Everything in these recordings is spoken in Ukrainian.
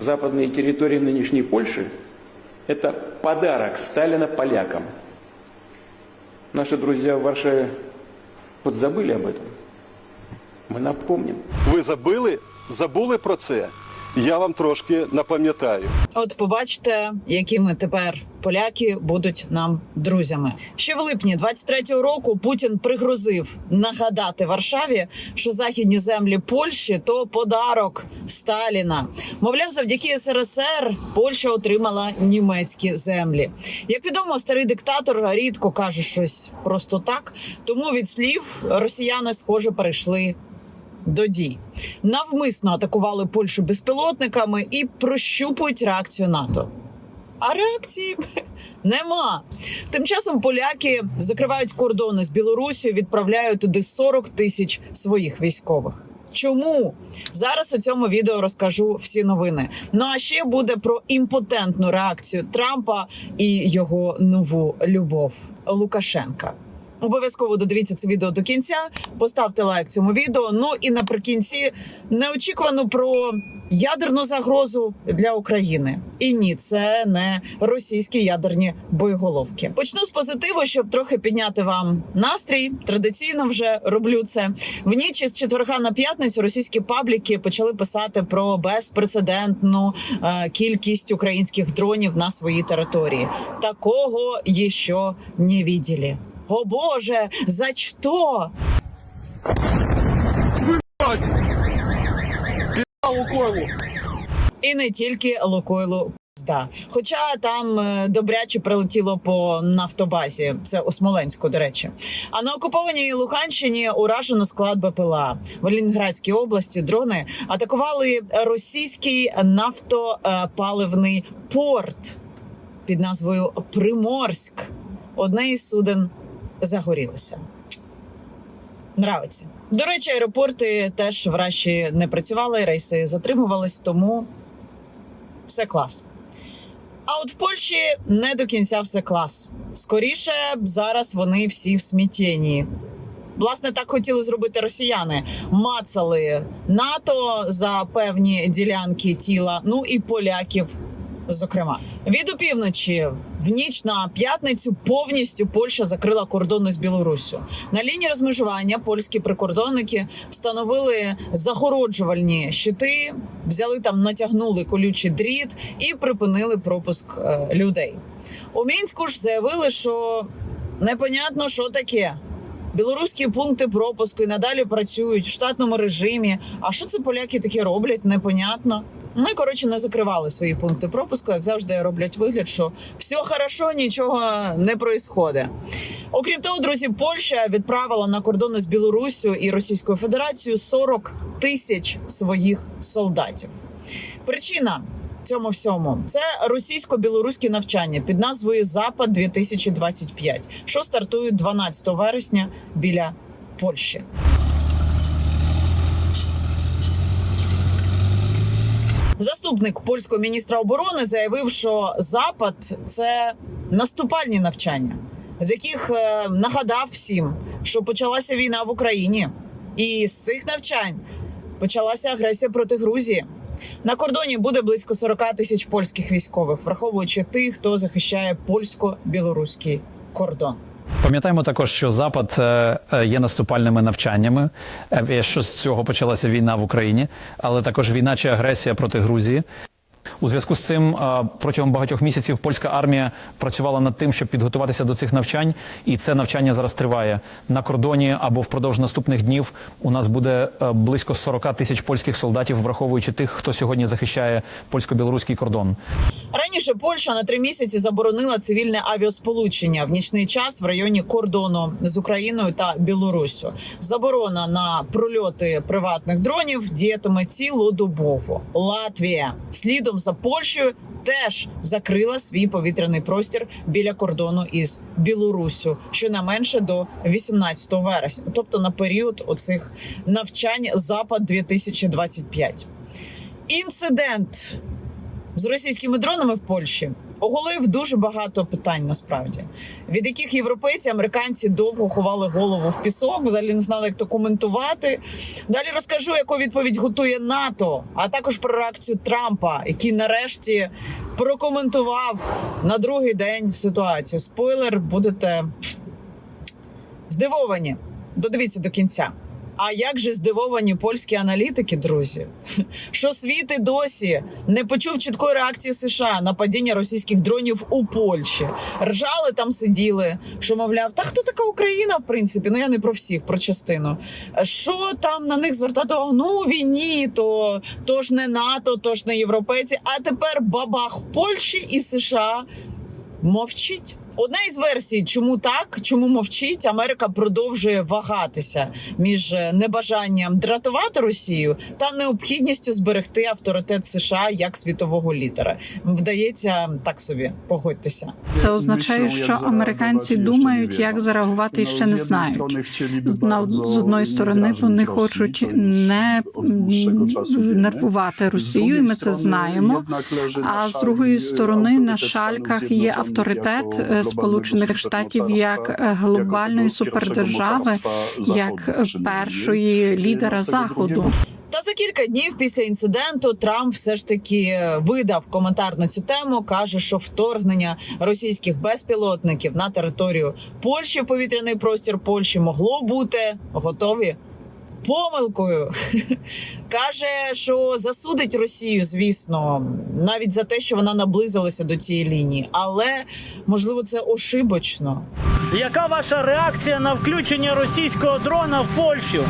Западные территории нынешней Польши – это подарок Сталина полякам. Наши друзья в Варшаве подзабыли об этом. Мы напомним. Ви забили? Забули про це? Я вам трошки напам'ятаю. От побачите, якими тепер поляки будуть нам друзями. Ще в липні 23-го року Путін пригрозив нагадати Варшаві, що західні землі Польщі то подарок Сталіна. Мовляв, завдяки СРСР Польща отримала німецькі землі. Як відомо, старий диктатор рідко каже щось просто так, тому від слів росіяни схоже перейшли до дій. Навмисно атакували Польщу безпілотниками і прощупують реакцію НАТО. А реакції нема. Тим часом поляки закривають кордони з Білорусією, відправляють туди 40 тисяч своїх військових. Чому зараз у цьому відео розкажу всі новини? Ну а ще буде про імпотентну реакцію Трампа і його нову любов Лукашенка. Обов'язково додивіться це відео до кінця, поставте лайк цьому відео. Ну і наприкінці неочікувано про ядерну загрозу для України. І ні, це не російські ядерні боєголовки. Почну з позитиву, щоб трохи підняти вам настрій. Традиційно вже роблю це. В ніч із четверга на п'ятницю російські пабліки почали писати про безпрецедентну е, кількість українських дронів на своїй території. Такого ще не видели. О боже, за что? І не тільки Лукойлу пизда. Хоча там е, добряче прилетіло по нафтобазі, це у Смоленську, до речі. А на окупованій Луганщині уражено склад БПЛА в Ленінградській області. Дрони атакували російський нафтопаливний порт під назвою Приморськ. Одне із суден загорілося. Нравиться. До речі, аеропорти теж врешті не працювали, рейси затримувались, тому все клас. А от в Польщі не до кінця все клас. Скоріше зараз вони всі в смітєнні. Власне, так хотіли зробити росіяни. Мацали НАТО за певні ділянки тіла, ну і поляків. Зокрема, від опівночі в ніч на п'ятницю повністю Польща закрила кордони з Білоруссю. На лінії розмежування польські прикордонники встановили загороджувальні щити, взяли там, натягнули колючий дріт і припинили пропуск е, людей. У мінську ж заявили, що непонятно, що таке. Білоруські пункти пропуску і надалі працюють в штатному режимі. А що це поляки такі роблять? Непонятно. Ми коротше не закривали свої пункти пропуску, як завжди роблять вигляд, що все хорошо, нічого не происходить. Окрім того, друзі, Польща відправила на кордони з Білоруссю і Російською Федерацією 40 тисяч своїх солдатів. Причина цьому всьому це російсько-білоруське навчання під назвою Запад 2025 що стартує 12 вересня біля Польщі. Заступник польського міністра оборони заявив, що Запад це наступальні навчання, з яких е, нагадав всім, що почалася війна в Україні, і з цих навчань почалася агресія проти Грузії. На кордоні буде близько 40 тисяч польських військових, враховуючи тих, хто захищає польсько-білоруський кордон. Пам'ятаємо також, що Запад е, е, є наступальними навчаннями. е, Що з цього почалася війна в Україні, але також війна чи агресія проти Грузії. У зв'язку з цим протягом багатьох місяців польська армія працювала над тим, щоб підготуватися до цих навчань, і це навчання зараз триває на кордоні або впродовж наступних днів. У нас буде е, близько 40 тисяч польських солдатів, враховуючи тих, хто сьогодні захищає польсько-білоруський кордон. Раніше Польща на три місяці заборонила цивільне авіасполучення в нічний час в районі кордону з Україною та Білоруссю. Заборона на прольоти приватних дронів діятиме цілодобово. Латвія слідом за Польщею теж закрила свій повітряний простір біля кордону із Білоруссю, щонайменше до 18 вересня, тобто на період оцих навчань Запад 2025 Інцидент з російськими дронами в Польщі оголив дуже багато питань насправді, від яких європейці, американці довго ховали голову в пісок, взагалі не знали, як то коментувати. Далі розкажу, яку відповідь готує НАТО, а також про реакцію Трампа, який нарешті прокоментував на другий день ситуацію. Спойлер, будете здивовані. Додивіться до кінця. А як же здивовані польські аналітики, друзі? Що світ і досі не почув чіткої реакції США на падіння російських дронів у Польщі. Ржали там сиділи, що мовляв, та хто така Україна, в принципі? Ну я не про всіх, про частину. Що там на них звертати? Ну війні, то, то ж не НАТО, то ж не європейці. А тепер бабах в Польщі і США мовчить. Одна із версій, чому так, чому мовчить, Америка продовжує вагатися між е, небажанням дратувати Росію та необхідністю зберегти авторитет США як світового лідера. Вдається так собі, погодьтеся. Це означає, що американці думають, як зареагувати, і ще не знають. З- одної сторони вони хочуть не нервувати Росію, і ми це знаємо. А з другої сторони на шальках є авторитет Сполучених Штатів як е, глобальної супердержави, як першої лідера заходу. Та за кілька днів після інциденту Трамп все ж таки видав коментар на цю тему. каже, що вторгнення російських безпілотників на територію Польщі в повітряний простір Польщі могло бути готові. Помилкою каже, що засудить Росію, звісно, навіть за те, що вона наблизилася до цієї лінії, але можливо це ошибочно. Яка ваша реакція на включення російського дрона в Польщу?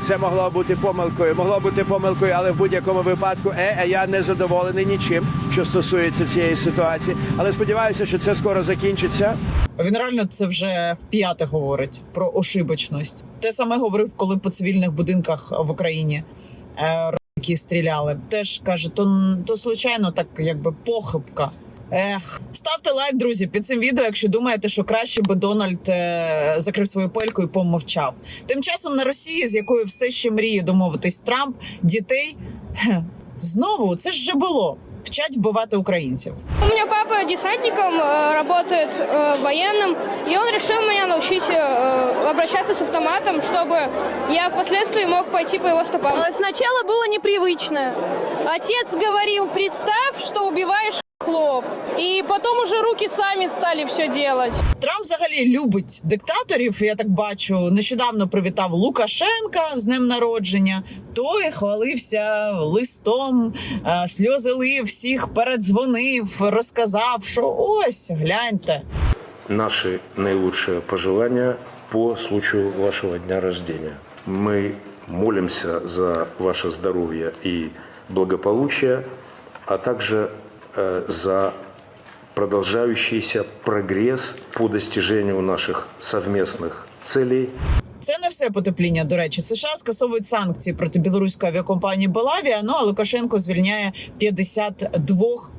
Це могло бути помилкою, могло бути помилкою, але в будь-якому випадку е, е, я не задоволений нічим, що стосується цієї ситуації. Але сподіваюся, що це скоро закінчиться. Він реально це вже в п'яте говорить про ошибочність. Те саме говорив, коли по цивільних будинках в Україні е, які стріляли. Теж каже, то, то случайно так якби похибка. Ех, ставте лайк, друзі, під цим відео, якщо думаєте, що краще би Дональд е, закрив свою пельку і помовчав. Тим часом на Росії, з якою все ще мріє домовитись Трамп, дітей хе, знову це ж вже було. Вчать вбивати українців. У меня папа десантником э, работает э, военным, и он решил меня научить э, обращаться с автоматом, чтобы я впоследствии мог пойти по его стопам. Э, Сначала было непривычно. Отец говорил, представь, что хлов. И потом уже руки сами стали все делать. Трамп взагалі любить диктаторів. Я так бачу. Нещодавно привітав Лукашенка з днем народження. Той хвалився листом, е, сльози лив, всіх передзвонив, розказав, що ось гляньте. наши наилучшие пожелания по случаю вашего дня рождения. Мы молимся за ваше здоровье и благополучие, а также э, за продолжающийся прогресс по достижению наших совместных целей Це не все потепління. До речі, США скасовують санкції проти білоруської авіакомпанії Белавія. Ну а Лукашенко звільняє 52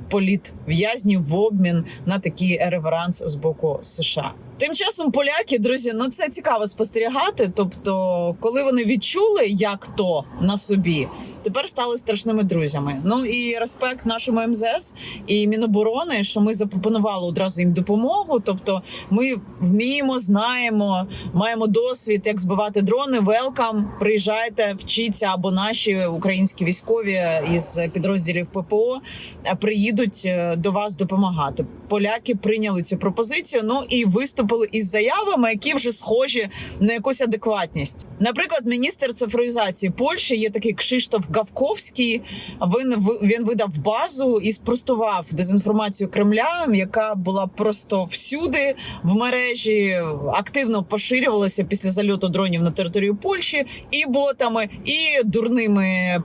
політв'язнів в обмін на такий реверанс з боку США. Тим часом поляки, друзі, ну це цікаво спостерігати. Тобто, коли вони відчули, як то на собі, тепер стали страшними друзями. Ну і респект нашому МЗС і Міноборони, що ми запропонували одразу їм допомогу. Тобто, ми вміємо, знаємо, маємо досвід, як збивати дрони. Велкам, приїжджайте, вчіться або наші українські військові із підрозділів ППО е, приїдуть е, до вас допомагати. Поляки прийняли цю пропозицію. Ну і виступили із заявами, які вже схожі на якусь адекватність. Наприклад, міністр цифровізації Польщі є такий Кшиштоф Гавковський. Він він видав базу і спростував дезінформацію Кремля, яка була просто всюди в мережі, активно поширювалася після зальоту дронів на територію Польщі і ботами, і дурними.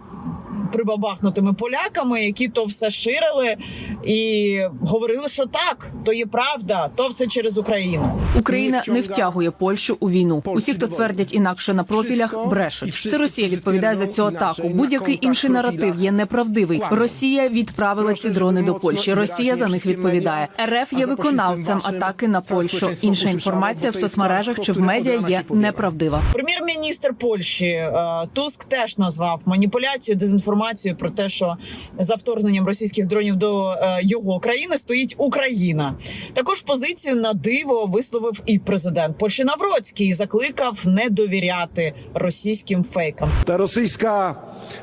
Прибабахнутими поляками, які то все ширили і говорили, що так, то є правда, то все через Україну. Україна не втягує Польщу у війну. Усі, хто твердять інакше на профілях, брешуть. Це Росія відповідає за цю атаку. Будь-який інший наратив є неправдивий. Росія відправила ці дрони до Польщі. Росія за них відповідає. РФ є виконавцем атаки на Польщу. Інша інформація в соцмережах чи в медіа є неправдива. Прем'єр-міністр Польщі е, Туск теж назвав маніпуляцію дезінформацію інформацію про те, що за вторгненням російських дронів до е, його країни стоїть Україна. Також позицію на диво висловив і президент Польщі Навроцький закликав не довіряти російським фейкам. Та російська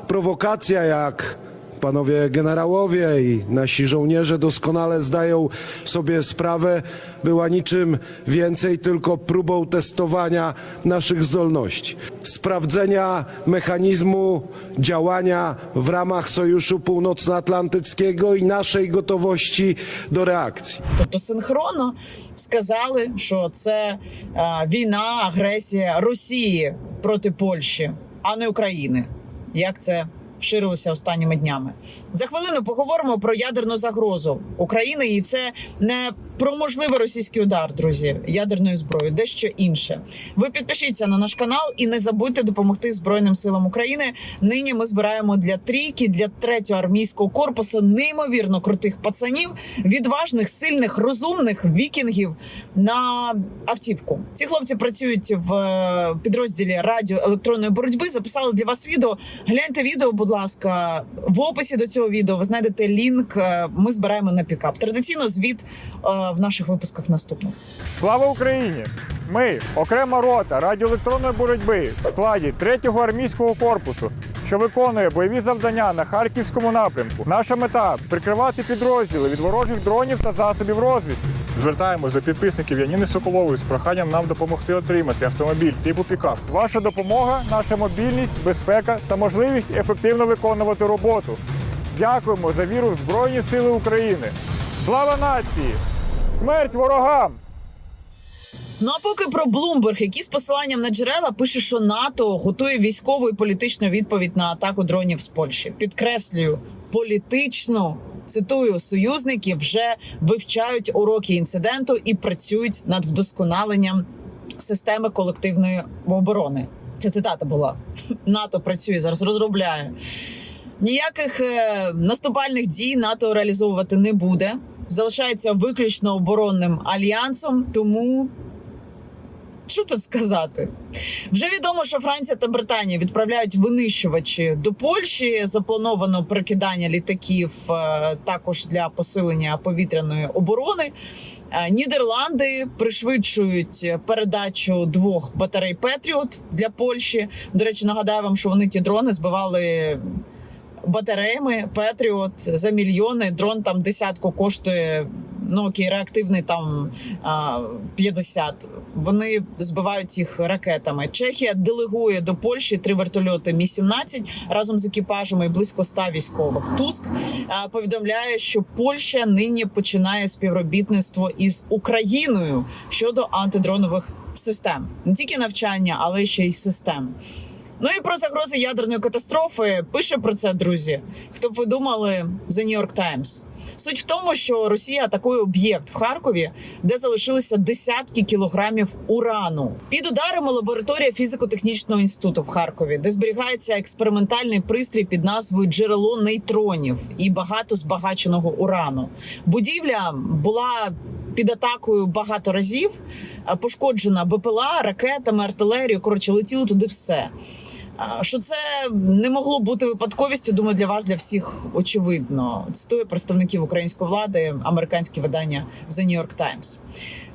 провокація jak panowie generałowie i nasi żołnierze doskonale zdają sobie sprawę, była niczym więcej tylko próbą testowania naszych zdolności, sprawdzenia mechanizmu działania w ramach Sojuszu Północnoatlantyckiego i naszej gotowości do reakcji. Тобто синхронно сказали, що це е, війна, агресія Росії проти Польщі, а не України. Як це ширилося останніми днями? За хвилину поговоримо про ядерну загрозу України, і це не про можливий російський удар, друзі, ядерною зброєю, дещо інше. Ви підпишіться на наш канал і не забудьте допомогти Збройним силам України. Нині ми збираємо для трійки, для третього армійського корпусу неймовірно крутих пацанів, відважних, сильних, розумних вікінгів на автівку. Ці хлопці працюють в е, підрозділі радіоелектронної боротьби. Записали для вас відео. Гляньте відео, будь ласка, в описі до цього відео ви знайдете лінк. Е, Ми збираємо на пікап. Традиційно звіт е, в наших випусках наступних. Слава Україні! Ми окрема рота радіоелектронної боротьби в складі 3-го армійського корпусу, що виконує бойові завдання на харківському напрямку. Наша мета прикривати підрозділи від ворожих дронів та засобів розвідки. Звертаємось до підписників Яніни Соколової з проханням нам допомогти отримати автомобіль типу пікап. Ваша допомога, наша мобільність, безпека та можливість ефективно виконувати роботу. Дякуємо за віру в Збройні Сили України. Слава нації! Смерть ворогам! Ну а поки про Блумберг, який з посиланням на джерела пише, що НАТО готує військову і політичну відповідь на атаку дронів з Польщі. Підкреслюю, політичну. Цитую, союзники вже вивчають уроки інциденту і працюють над вдосконаленням системи колективної оборони. Це цитата була. НАТО працює зараз, розробляє. Ніяких е, наступальних дій НАТО реалізовувати не буде. Залишається виключно оборонним альянсом, тому що тут сказати? Вже відомо, що Франція та Британія відправляють винищувачі до Польщі. Заплановано прикидання літаків е, також для посилення повітряної оборони. Е, Нідерланди пришвидшують передачу двох батарей Петріот для Польщі. До речі, нагадаю вам, що вони ті дрони збивали батареями Петріот за мільйони. Дрон там десятку коштує. Ну окей, реактивний там а, 50. Вони збивають їх ракетами. Чехія делегує до Польщі три вертольоти Мі 17 разом з екіпажами і близько 100 військових. Туск повідомляє, що Польща нині починає співробітництво із Україною щодо антидронових систем, не тільки навчання, але ще й систем. Ну і про загрози ядерної катастрофи пише про це, друзі. Хто б ви думали, The New York Times. Суть в тому, що Росія атакує об'єкт в Харкові, де залишилися десятки кілограмів урану. Під ударами лабораторія фізико-технічного інституту в Харкові, де зберігається експериментальний пристрій під назвою джерело нейтронів і багато збагаченого урану. Будівля була під атакою багато разів, пошкоджена БПЛА, ракетами, артилерією. Коротше, летіло туди все. Що це не могло бути випадковістю? Думаю, для вас, для всіх очевидно. Цитую представників української влади, американське видання The New York Times.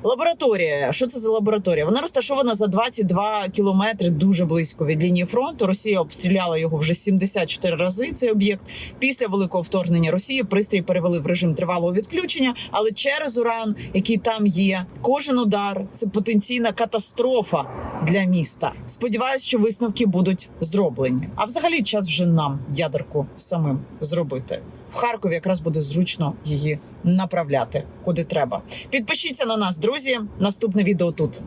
Лабораторія. Що це за лабораторія? Вона розташована за 22 кілометри дуже близько від лінії фронту. Росія обстріляла його вже 74 рази. Цей об'єкт після великого вторгнення Росії пристрій перевели в режим тривалого відключення, але через уран, який там є, кожен удар це потенційна катастрофа для міста. Сподіваюсь, що висновки будуть зроблені. А взагалі час вже нам ядерку самим зробити. В Харкові якраз буде зручно її направляти куди треба. Підпишіться на нас, друзі. Наступне відео тут.